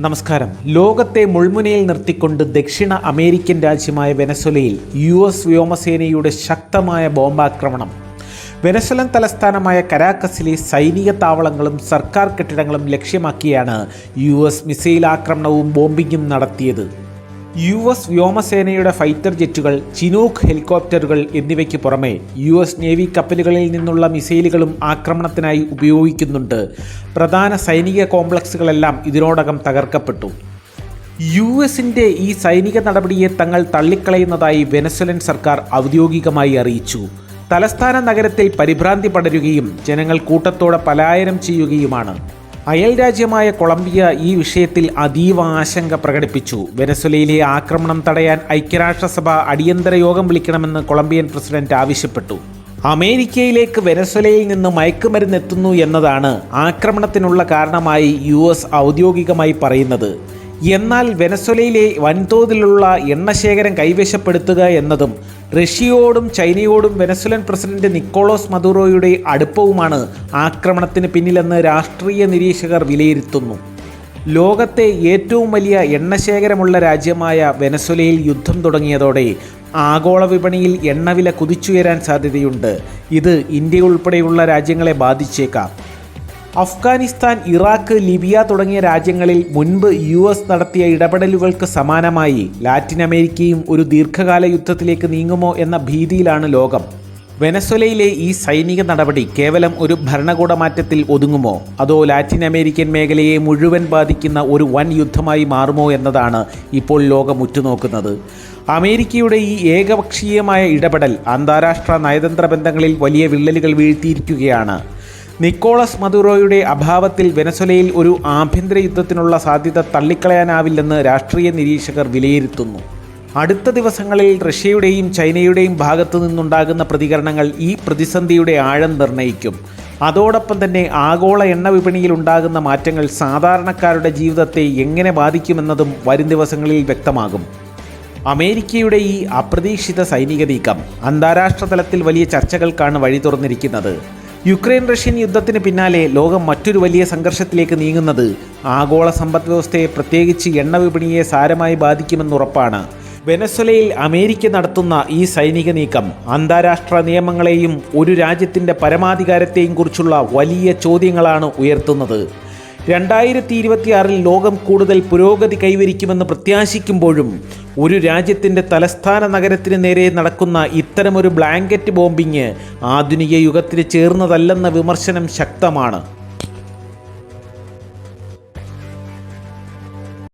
നമസ്കാരം. ലോകത്തെ മുൾമുനയിൽ നിർത്തിക്കൊണ്ട് ദക്ഷിണ അമേരിക്കൻ രാജ്യമായ വെനസ്വലയിൽ യു എസ് വ്യോമസേനയുടെ ശക്തമായ ബോംബാക്രമണം. വെനസ്വലൻ തലസ്ഥാനമായ കരാക്കസിലെ സൈനിക താവളങ്ങളും സർക്കാർ കെട്ടിടങ്ങളും ലക്ഷ്യമാക്കിയാണ് യു എസ് മിസൈൽ ആക്രമണവും ബോംബിങ്ങും നടത്തിയത്. യു എസ് വ്യോമസേനയുടെ ഫൈറ്റർ ജെറ്റുകൾ ചിനൂക്ക് ഹെലികോപ്റ്ററുകൾ എന്നിവയ്ക്ക് പുറമെ യു എസ് നേവി കപ്പലുകളിൽ നിന്നുള്ള മിസൈലുകളും ആക്രമണത്തിനായി ഉപയോഗിക്കുന്നുണ്ട്. പ്രധാന സൈനിക കോംപ്ലക്സുകളെല്ലാം ഇതിനോടകം തകർക്കപ്പെട്ടു. യു എസിന്റെ ഈ സൈനിക നടപടിയെ തങ്ങൾ തള്ളിക്കളയുന്നതായി വെനസ്വലൻ സർക്കാർ ഔദ്യോഗികമായി അറിയിച്ചു. തലസ്ഥാന നഗരത്തിൽ പരിഭ്രാന്തി പടരുകയും ജനങ്ങൾ കൂട്ടത്തോടെ പലായനം ചെയ്യുകയുമാണ്. അയൽ രാജ്യമായ കൊളംബിയ ഈ വിഷയത്തിൽ അതീവ ആശങ്ക പ്രകടിപ്പിച്ചു. വെനസ്വലയിലെ ആക്രമണം തടയാൻ ഐക്യരാഷ്ട്രസഭ അടിയന്തര യോഗം വിളിക്കണമെന്ന് കൊളംബിയൻ പ്രസിഡന്റ് ആവശ്യപ്പെട്ടു. അമേരിക്കയിലേക്ക് വെനസ്വലയിൽ നിന്ന് മയക്കുമരുന്ന് എത്തുന്നു എന്നതാണ് ആക്രമണത്തിനുള്ള കാരണമായി യു എസ് ഔദ്യോഗികമായി പറയുന്നത്. എന്നാൽ വെനസ്വലയിലെ വൻതോതിലുള്ള എണ്ണശേഖരം കൈവശപ്പെടുത്തുക എന്നതും റഷ്യയോടും ചൈനയോടും വെനസ്വലൻ പ്രസിഡന്റ് നിക്കോളോസ് മദുറോയുടെ അടുപ്പവുമാണ് ആക്രമണത്തിന് പിന്നിലെന്ന് രാഷ്ട്രീയ നിരീക്ഷകർ വിലയിരുത്തുന്നു. ലോകത്തെ ഏറ്റവും വലിയ എണ്ണശേഖരമുള്ള രാജ്യമായ വെനസ്വലയിൽ യുദ്ധം തുടങ്ങിയതോടെ ആഗോള വിപണിയിൽ എണ്ണവില കുതിച്ചുയരാൻ സാധ്യതയുണ്ട്. ഇത് ഇന്ത്യ ഉൾപ്പെടെയുള്ള രാജ്യങ്ങളെ ബാധിച്ചേക്കാം. അഫ്ഗാനിസ്ഥാൻ ഇറാഖ് ലിബിയ തുടങ്ങിയ രാജ്യങ്ങളിൽ മുൻപ് യു എസ് നടത്തിയ ഇടപെടലുകൾക്ക് സമാനമായി ലാറ്റിൻ അമേരിക്കയും ഒരു ദീർഘകാല യുദ്ധത്തിലേക്ക് നീങ്ങുമോ എന്ന ഭീതിയിലാണ് ലോകം. വെനസ്വലയിലെ ഈ സൈനിക നടപടി കേവലം ഒരു ഭരണകൂട മാറ്റത്തിൽ ഒതുങ്ങുമോ? അതോ ലാറ്റിൻ അമേരിക്കൻ മേഖലയെ മുഴുവൻ ബാധിക്കുന്ന ഒരു വൻ യുദ്ധമായി മാറുമോ എന്നതാണ് ഇപ്പോൾ ലോകം ഉറ്റുനോക്കുന്നത്. അമേരിക്കയുടെ ഈ ഏകപക്ഷീയമായ ഇടപെടൽ അന്താരാഷ്ട്ര നയതന്ത്ര ബന്ധങ്ങളിൽ വലിയ വിള്ളലുകൾ വീഴ്ത്തിയിരിക്കുകയാണ്. നിക്കോളസ് മദുറോയുടെ അഭാവത്തിൽ വെനസ്വലയിൽ ഒരു ആഭ്യന്തര യുദ്ധത്തിനുള്ള സാധ്യത തള്ളിക്കളയാനാവില്ലെന്ന് രാഷ്ട്രീയ നിരീക്ഷകർ വിലയിരുത്തുന്നു. അടുത്ത ദിവസങ്ങളിൽ റഷ്യയുടെയും ചൈനയുടെയും ഭാഗത്തു നിന്നുണ്ടാകുന്ന പ്രതികരണങ്ങൾ ഈ പ്രതിസന്ധിയുടെ ആഴം നിർണയിക്കും. അതോടൊപ്പം തന്നെ ആഗോള എണ്ണ വിപണിയിൽ ഉണ്ടാകുന്ന മാറ്റങ്ങൾ സാധാരണക്കാരുടെ ജീവിതത്തെ എങ്ങനെ ബാധിക്കുമെന്നതും വരും ദിവസങ്ങളിൽ വ്യക്തമാകും. അമേരിക്കയുടെ ഈ അപ്രതീക്ഷിത സൈനിക നീക്കം അന്താരാഷ്ട്ര തലത്തിൽ വലിയ ചർച്ചകൾക്കാണ് വഴി തുറന്നിരിക്കുന്നത് യുക്രൈൻ റഷ്യൻ യുദ്ധത്തിന് പിന്നാലെ ലോകം മറ്റൊരു വലിയ സംഘർഷത്തിലേക്ക് നീങ്ങുന്നത്. ആഗോള സമ്പദ് വ്യവസ്ഥയെ പ്രത്യേകിച്ച് എണ്ണ വിപണിയെ സാരമായി ബാധിക്കുമെന്നുറപ്പാണ് വെനസ്വലയിൽ അമേരിക്ക നടത്തുന്ന ഈ സൈനിക നീക്കം അന്താരാഷ്ട്ര നിയമങ്ങളെയും ഒരു രാജ്യത്തിന്റെ പരമാധികാരത്തെയും കുറിച്ചുള്ള വലിയ ചോദ്യങ്ങളാണ് ഉയർത്തുന്നത്. രണ്ടായിരത്തി ഇരുപത്തിയാറിൽ ലോകം കൂടുതൽ പുരോഗതി കൈവരിക്കുമെന്ന് പ്രത്യാശിക്കുമ്പോഴും ഒരു രാജ്യത്തിന്റെ തലസ്ഥാന നഗരത്തിന് നേരെ നടക്കുന്ന ഇത്തരമൊരു ബ്ലാങ്കറ്റ് ബോംബിങ് ആധുനിക യുഗത്തിന് ചേർന്നതല്ലെന്ന വിമർശനം ശക്തമാണ്.